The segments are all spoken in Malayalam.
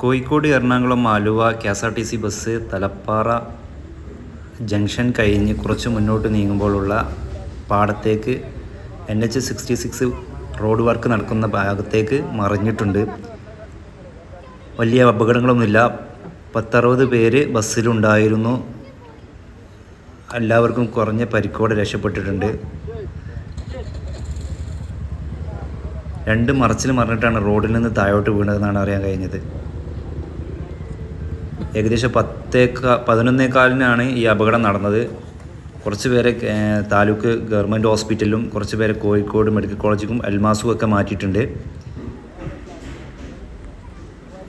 Kozhikode Ernakulam Aluva K S R T C bus Thalappara junction കഴിഞ്ഞ് കുറച്ച് മുന്നോട്ട് നീങ്ങുമ്പോഴുള്ള പാടത്തേക്ക് N H sixty six road work നടക്കുന്ന ഭാഗത്തേക്ക് മറിഞ്ഞിട്ടുണ്ട്. വലിയ അപകടങ്ങളൊന്നുമില്ല. പത്തറുപത് പേര് ബസ്സിലുണ്ടായിരുന്നു എല്ലാവർക്കും കുറഞ്ഞ പരിക്കോടെ രക്ഷപ്പെട്ടിട്ടുണ്ട്. രണ്ട് മറച്ചിൽ മറിഞ്ഞിട്ടാണ് റോഡിൽ നിന്ന് താഴോട്ട് വീണതെന്നാണ് അറിയാൻ കഴിഞ്ഞത്. ഏകദേശം പത്തേക്കാ പതിനൊന്നേക്കാലിനാണ് ഈ അപകടം നടന്നത്. കുറച്ച് പേരെ താലൂക്ക് ഗവൺമെന്റ് ഹോസ്പിറ്റലിലും കുറച്ച് പേരെ കോഴിക്കോട് മെഡിക്കൽ കോളേജിലും അൽമാസും ഒക്കെ മാറ്റിയിട്ടുണ്ട്.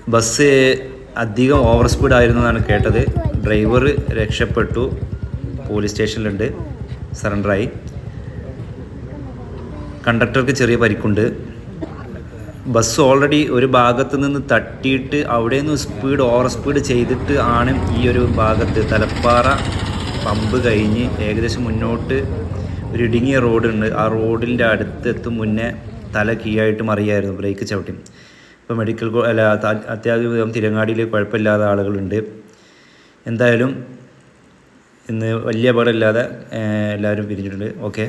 ബസ് അധികം ഓവർ സ്പീഡ് ആയിരുന്നു എന്നാണ് കേട്ടത്. ഡ്രൈവർ രക്ഷപ്പെട്ടു. പോലീസ് സ്റ്റേഷനിലുണ്ട്. സറണ്ടറായി. കണ്ടക്ടർക്ക് ചെറിയ പരിക്കുണ്ട്. ബസ് ഓൾറെഡി ഒരു ഭാഗത്ത് നിന്ന് തട്ടിയിട്ട് അവിടെ നിന്ന് സ്പീഡ് ഓവർ സ്പീഡ് ചെയ്തിട്ട് ആണ് ഈ ഒരു ഭാഗത്ത് തലപ്പാറ പമ്പ് കഴിഞ്ഞ് ഏകദേശം മുന്നോട്ട് ഒരു ഇടുങ്ങിയ റോഡുണ്ട് ആ റോഡിന്റെ അടുത്തെത്തും മുന്നേ തല കീയായിട്ട് മറിയായിരുന്നു ബ്രേക്ക് ചവിട്ടി. ഇപ്പോൾ മെഡിക്കൽ അല്ല അത്യാവശ്യം തിരങ്ങാടിയിൽ കുഴപ്പമില്ലാത്ത ആളുകളുണ്ട്. എന്തായാലും ഇന്ന് വലിയ അപകടമില്ലാതെ എല്ലാവരും പിരിഞ്ഞിട്ടുണ്ട്. ഓക്കെ.